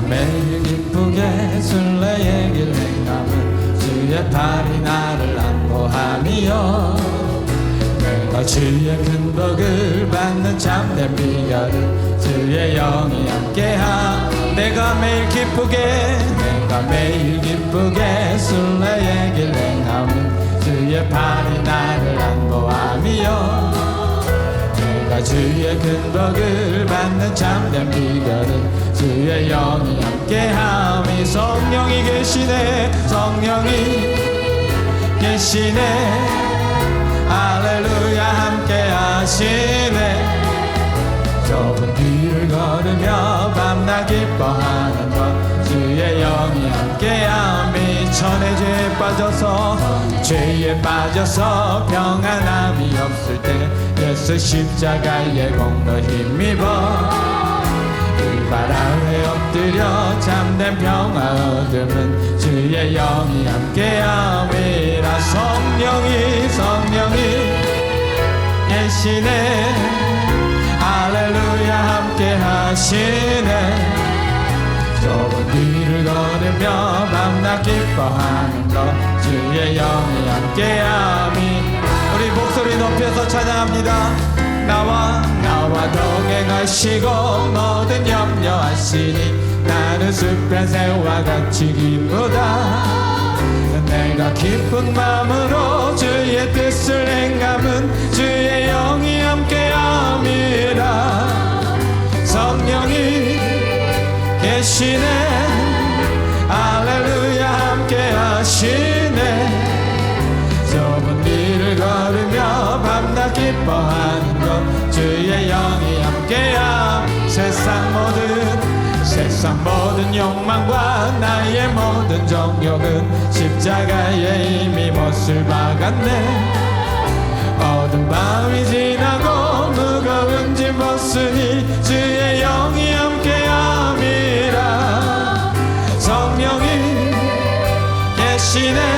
매일 기쁘게 술래의 길 행함은 주의 팔이 나를 안보함이요. 내가 주의 큰 복을 받는 참된 비결은 주의 영이 함께함. 내가 매일 기쁘게 내가 매일 기쁘게 술래의 길 행함은 주의 팔이 나를 안보함이요 주의 큰 복을 받는 참된 비결은 주의 영이 함께함이 성령이 계시네. 성령이 계시네. 할렐루야 함께하시네. 좁은 길을 걸으며 밤낮 기뻐하는 것. 주의 영이 함께함이 천의 죄에 빠져서 죄에 빠져서 평안함이 없을 때 예수 십자가의 공로 힘입어 이발 아래 엎드려 참된 평화 얻음은 주의 영이 함께함이라 성령이 성령이 계시네. 할렐루야 함께 하시네. 좁은 길을 걸으며 밤낮 기뻐하는 것 주의 영이 함께함이 우리 목소리 높여서 찬양합니다. 나와 나와 동행하시고 모든 염려하시니 나는 숲의 새와 같이 기쁘다. 내가 기쁜 마음으로 주의 뜻을 행함은 주의 영이 함께함이라. 성령이 계시네. 할렐루야 함께하시 것 주의 영이 함께함 세상 모든 세상 모든 욕망과 나의 모든 정욕은 십자가에 이미 못을 박았네. 어두운 밤이 지나고 무거운 짐 벗으니 주의 영이 함께함이라. 성령이 계시네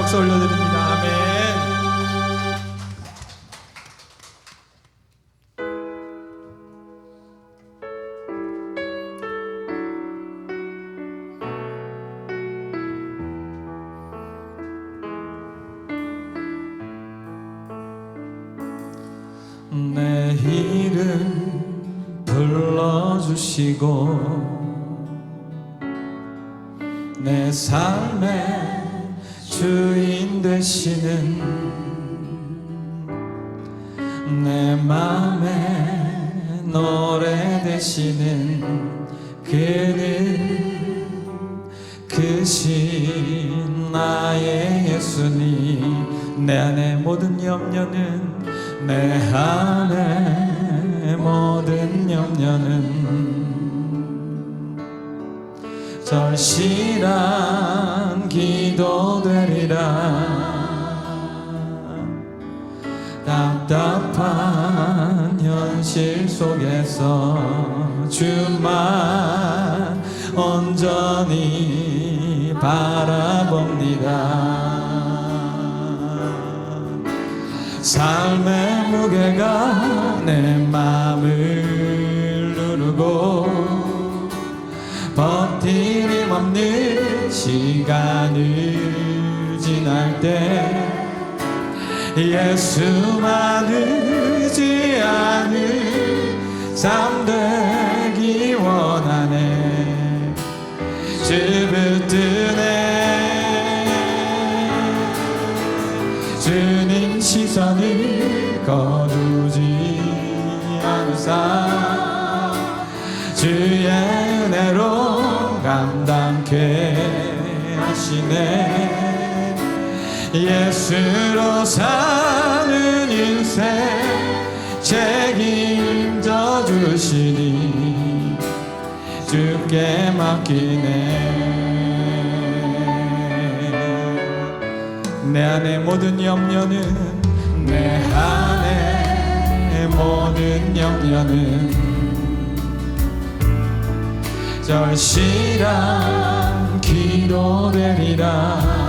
박수 올려드립니다. 아멘. 내 이름 불러주시고 되시는 내 맘에 노래 되시는 그는 그신 나의 예수님 내 안의 모든 염려는 내 안의 모든 염려는 절실한 기도 되리라 속에서 주만 온전히 바라봅니다. 삶의 무게가 내 마음을 누르고 버티림 없는 시간을 지날 때 예수만 의지하는 삼되기 원하네. 집을뜨네. 주님 시선을 거두지 않으사 주의 은혜로 감당케 하시네. 예수로 사는 인생. 주시니 주께 맡기네. 내 안의 모든 염려는 내 안의 모든 염려는 절실한 기도되리라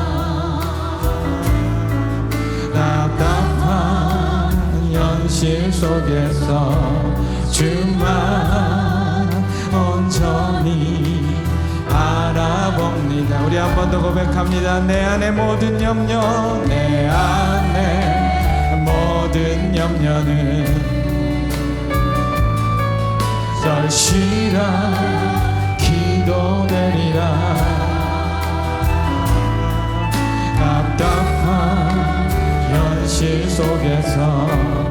속에서 주만 온전히 바라봅니다. 우리 한 번 더 고백합니다. 내 안의 모든 염려 내 안의 모든 염려는 절실한 기도되리라. 답답한 현실 속에서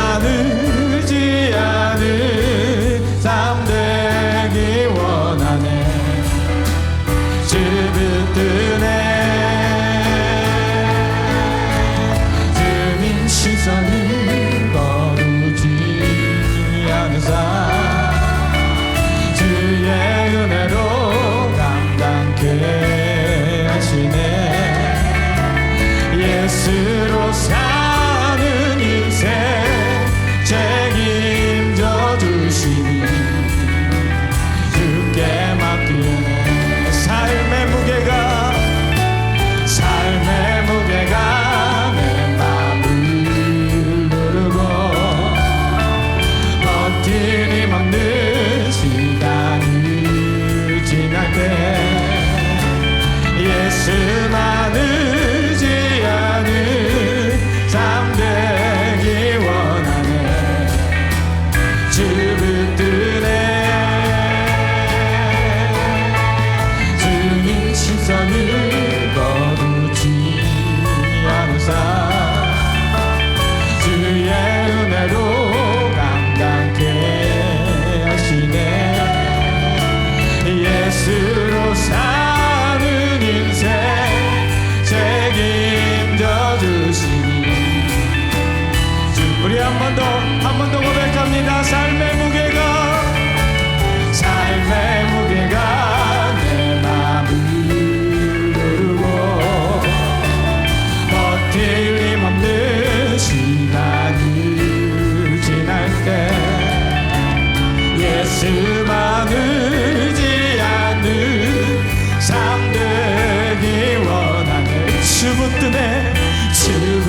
번 더, 한 번 더 고백합니다. 삶의 무게가, 삶의 무게가 내 마음을 누르고 버틸 힘 없는 시간이 지날 때 예수만 의지하는 삶 되기 원하는 주부 뜨네 주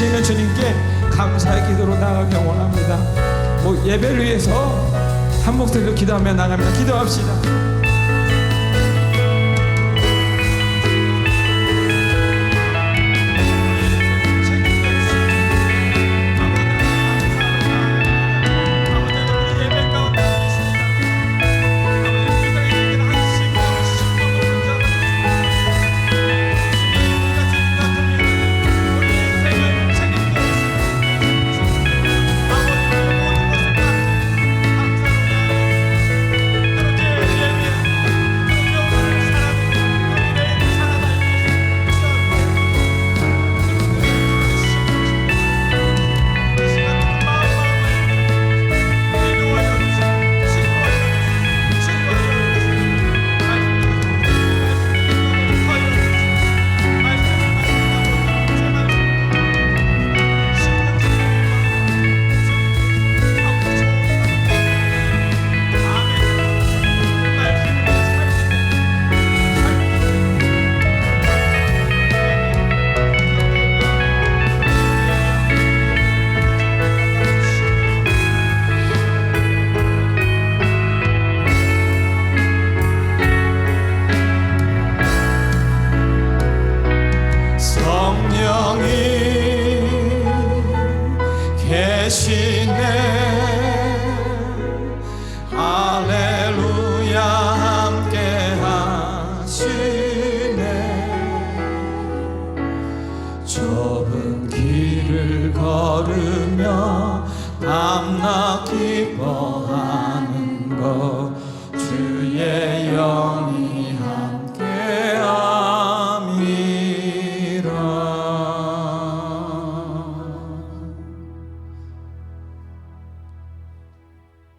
주시는 주님께 감사의 기도로 나가길 원합니다. 뭐 예배를 위해서 한 목소리로 기도하며 나갑니다. 기도합시다. 걸으며 담나 기뻐하는 것 주의 영